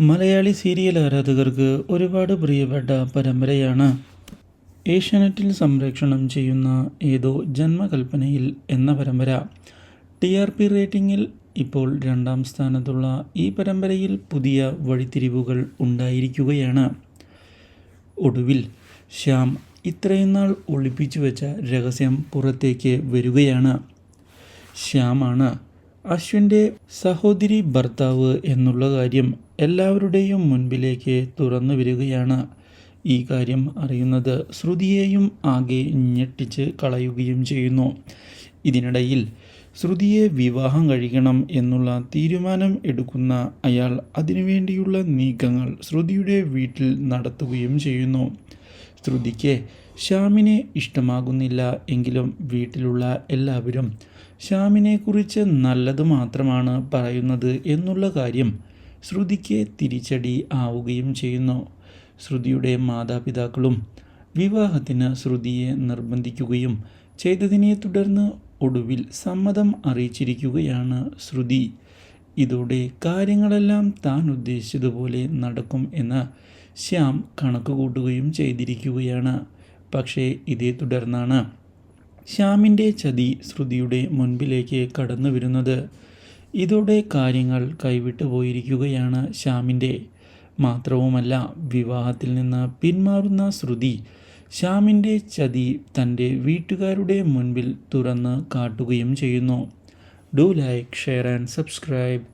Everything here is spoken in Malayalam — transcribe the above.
മലയാളി സീരിയൽ ആരാധകർക്ക് ഒരുപാട് പ്രിയപ്പെട്ട പരമ്പരയാണ്. ഏഷ്യാനെറ്റിൽ സംരക്ഷണം ചെയ്യുന്ന ഏതോ ജന്മകൽപ്പനയിൽ എന്ന പരമ്പര. ടി ആർ പി റേറ്റിംഗിൽ ഇപ്പോൾ രണ്ടാം സ്ഥാനത്തുള്ള ഈ പരമ്പരയിൽ പുതിയ വഴിത്തിരിവുകൾ ഉണ്ടായിരിക്കുകയാണ്. ഒടുവിൽ ശ്യാം ഇത്രയും നാൾ ഒളിപ്പിച്ചു വെച്ച രഹസ്യം പുറത്തേക്ക് വരികയാണ്. ശ്യാമാണ് അശ്വിന്റെ സഹോദരി ഭർത്താവ് എന്നുള്ള കാര്യം എല്ലാവരുടെയും മുൻപിലേക്ക് തുറന്നു വരികയാണ് ഈ കാര്യം അറിയുന്നത്. ശ്രുതിയെയും ആകെ ഞെട്ടിച്ച് കളയുകയും ചെയ്യുന്നു. ഇതിനിടയിൽ ശ്രുതിയെ വിവാഹം കഴിക്കണം എന്നുള്ള തീരുമാനം എടുക്കുന്ന അയാൾ അതിനുവേണ്ടിയുള്ള നീക്കങ്ങൾ ശ്രുതിയുടെ വീട്ടിൽ നടത്തുകയും ചെയ്യുന്നു. ശ്രുതിക്ക് ശ്യാമിനെ ഇഷ്ടമാകുന്നില്ല എങ്കിലും വീട്ടിലുള്ള എല്ലാവരും ശ്യാമിനെക്കുറിച്ച് നല്ലത് മാത്രമാണ് പറയുന്നത് എന്നുള്ള കാര്യം ശ്രുതിക്ക് തിരിച്ചടി ആവുകയും ചെയ്യുന്നു. ശ്രുതിയുടെ മാതാപിതാക്കളും വിവാഹത്തിന് ശ്രുതിയെ നിർബന്ധിക്കുകയും ചെയ്തതിനെ തുടർന്ന് ഒടുവിൽ സമ്മതം അറിയിച്ചിരിക്കുകയാണ് ശ്രുതി. ഇതോടെ കാര്യങ്ങളെല്ലാം താൻ ഉദ്ദേശിച്ചതുപോലെ നടക്കും എന്ന് ശ്യാം കണക്ക് കൂട്ടുകയും ചെയ്തിരിക്കുകയാണ്. പക്ഷേ ഇതേ തുടർന്നാണ് ശ്യാമിന്റെ ചതി ശ്രുതിയുടെ മുൻപിലേക്ക് കടന്നു വരുന്നത്. ഇതോടെ കാര്യങ്ങൾ കൈവിട്ടു പോയിരിക്കുകയാണ് ശ്യാമിന്റെ. മാത്രവുമല്ല വിവാഹത്തിൽ നിന്ന് പിന്മാറുന്ന ശ്രുതി ശ്യാമിന്റെ ചതി തന്റെ വീട്ടുകാരുടെ മുൻപിൽ തുറന്ന് കാട്ടുകയും ചെയ്യുന്നു. Do like share and subscribe